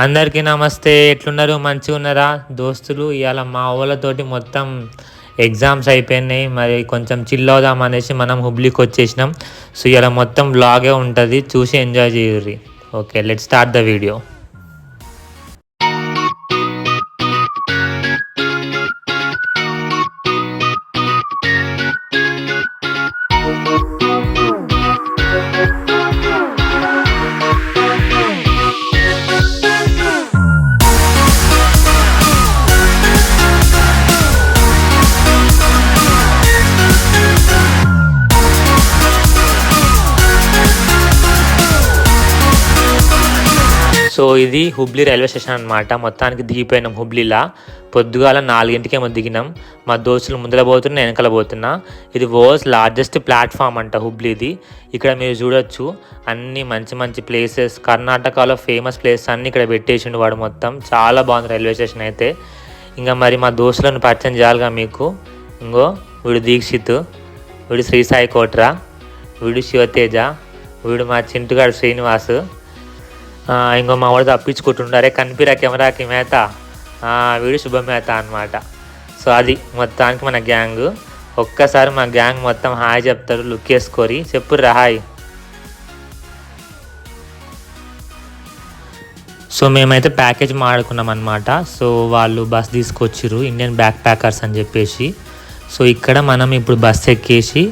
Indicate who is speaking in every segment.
Speaker 1: అందరికీ నమస్తే. ఎట్లున్నారు? మంచిగా ఉన్నారా దోస్తులు ఇవాళ మా ఊళ్ళతోటి మొత్తం ఎగ్జామ్స్ అయిపోయినాయి. మరి కొంచెం చిల్ అవుదాం అనేసి మనం హుబ్లీకి వచ్చేసినాం. సో ఇవాళ మొత్తం బ్లాగే ఉంటుంది. చూసి enjoy చేయుర్రి. Okay let start the video so ఇది హుబ్లీ రైల్వే స్టేషన్ అనమాట మొత్తానికి దిగిపోయినాం హుబ్లీలా. పొద్దుగాల నాలుగింటికేమో దిగినాం. మా దోస్తులు ముందర పోతున్నా వెనకల పోతున్నా. ఇది వరల్డ్స్ లార్జెస్ట్ ప్లాట్ఫామ్ అంట హుబ్లీది. ఇక్కడ మీరు చూడొచ్చు అన్ని మంచి మంచి ప్లేసెస్. కర్ణాటకలో ఫేమస్ ప్లేసెస్ అన్ని ఇక్కడ పెట్టేసిండు వాడు మొత్తం. చాలా బాగుంది రైల్వే స్టేషన్ అయితే. ఇంకా మరి మా దోస్తులను పరిచయం చేయాలిగా మీకు. ఇంకో వీడు దీక్షిత్ వీడు శ్రీ సాయి కోట్రా వీడు శివతేజ వీడు మా చింటుగాడు శ్రీనివాస్. ఇంకో మా వాడు తప్పించుకుంటుండారే కనిపిరా కెమెరాకి మేత. వీడు శుభ మేత అనమాట సో అది మొత్తానికి మన గ్యాంగ్. ఒక్కసారి మా గ్యాంగ్ మొత్తం హాయ్ చెప్తారు లుక్ వేసుకొని. చెప్పుర్రా హాయ్. సో మేమైతే ప్యాకేజ్ మాడుకున్నాం అనమాట సో వాళ్ళు బస్ తీసుకొచ్చిర్రు ఇండియన్ బ్యాక్ ప్యాకర్స్ అని చెప్పేసి. సో ఇక్కడ మనం ఇప్పుడు బస్ ఎక్కేసి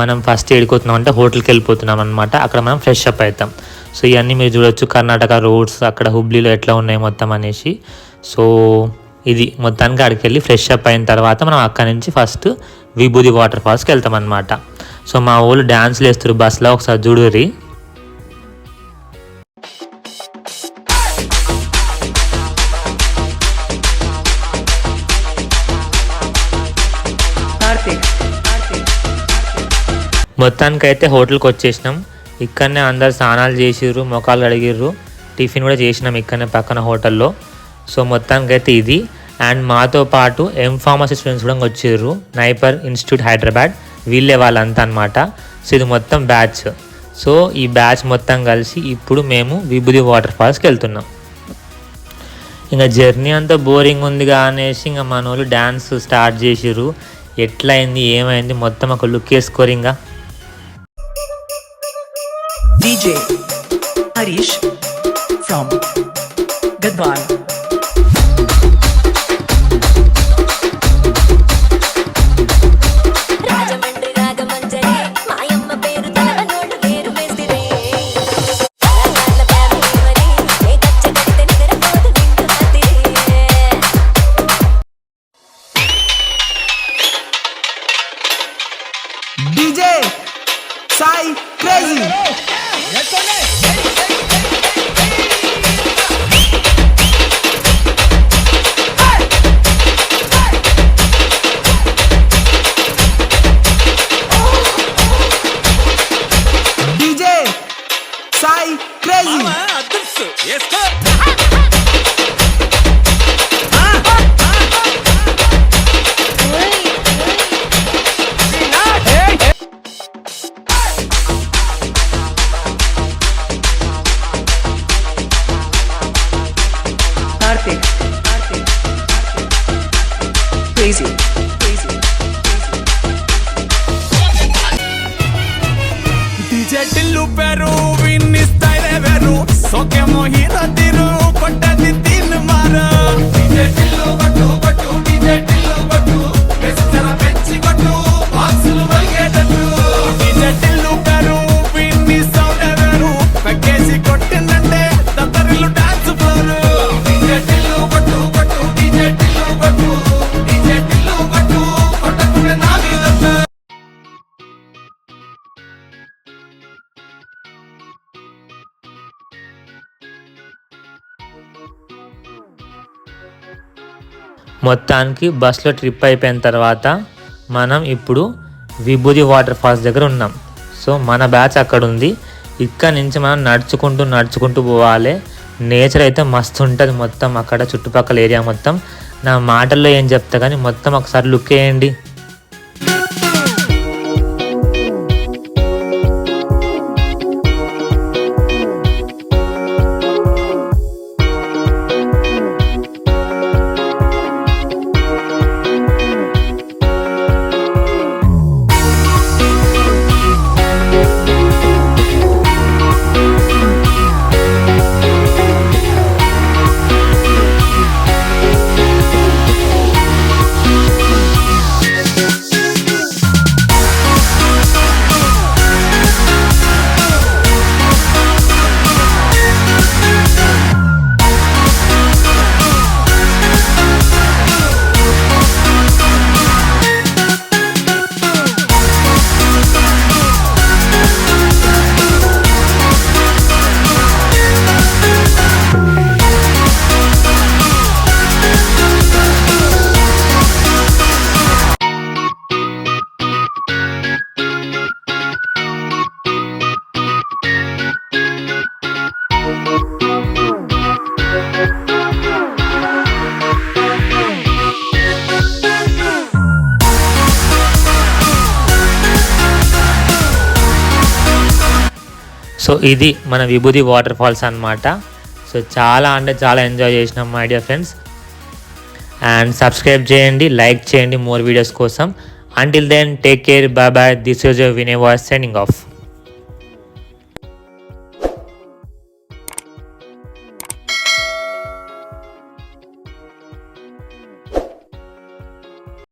Speaker 1: మనం ఫస్ట్ ఏడుకోతున్నాం అంటే హోటల్కి వెళ్ళిపోతున్నాం అనమాట అక్కడ మనం ఫ్రెష్ అప్ అవుతాం. సో ఇవన్నీ మీరు చూడొచ్చు. కర్ణాటక రోడ్స్ అక్కడ హుబ్లీలో ఎట్లా ఉన్నాయి మొత్తం అనేసి. సో ఇది మొత్తానికి అక్కడికి వెళ్ళి ఫ్రెష్ అప్ అయిన తర్వాత మనం అక్కడ నుంచి ఫస్ట్ విభూది వాటర్ ఫాల్స్కి వెళ్తాం అనమాట సో మా వాళ్ళు డ్యాన్స్లు వేస్తారు బస్లో. ఒకసారి
Speaker 2: కార్తీక్.
Speaker 1: మొత్తానికైతే హోటల్కి వచ్చేసినాం ఇక్కడనే అందరు స్నానాలు చేసిర్రు మొఖాలు కడిగిర్రు టిఫిన్ కూడా చేసినాం ఇక్కడనే పక్కన హోటల్లో. సో మొత్తానికి అయితే ఇది. అండ్ మాతో పాటు ఎం ఫార్మసీ స్టూడెంట్స్ కూడా వచ్చిర్రు. నైపర్ ఇన్స్టిట్యూట్ హైదరాబాద్ వీళ్ళే వాళ్ళంతా అనమాట సో ఇది మొత్తం బ్యాచ్ సో ఈ బ్యాచ్ మొత్తం కలిసి ఇప్పుడు మేము విభూది వాటర్ ఫాల్స్కి వెళ్తున్నాం ఇంకా జర్నీ అంతా బోరింగ్ ఉంది అనేసి ఇంకా మన వాళ్ళు డ్యాన్స్ స్టార్ట్ చేసిర్రు. ఎట్లయింది ఏమైంది మొత్తం ఒక లుక్ వేసుకోరు ఇంకా.
Speaker 2: DJ Harish from Gadwal.
Speaker 3: DJ Sai Crazy. పేరు తలవనోడు వేరు మేస్తిరి arte,
Speaker 4: arte, arte. Crazy. DJ
Speaker 5: Tillu పేరు విన్నిస్తాయి వేరు సోకేమో హీరో తీరు కొట్టది తిన్ మారా DJ టిల్లు
Speaker 1: మొత్తానికి బస్సులో ట్రిప్ అయిపోయిన తర్వాత మనం ఇప్పుడు విభూది వాటర్ ఫాల్స్ దగ్గర ఉన్నాం. సో మన బ్యాచ్ అక్కడ ఉంది. ఇక్కడ నుంచి మనం నడుచుకుంటూ నడుచుకుంటూ పోవాలి. నేచర్ అయితే మస్తు ఉంటుంది మొత్తం అక్కడ చుట్టుపక్కల ఏరియా మొత్తం. నా మాటల్లో ఏం చెప్తా కానీ మొత్తం ఒకసారి లుక్ వేయండి. సో ఇది మన విభూది వాటర్ ఫాల్స్ అన్నమాట. సో చాలా అంటే చాలా ఎంజాయ్ చేసినాం my dear friends and subscribe చేయండి లైక్ చేయండి మోర్ వీడియోస్ కోసం. Until then take care bye bye this is Vinay voice signing off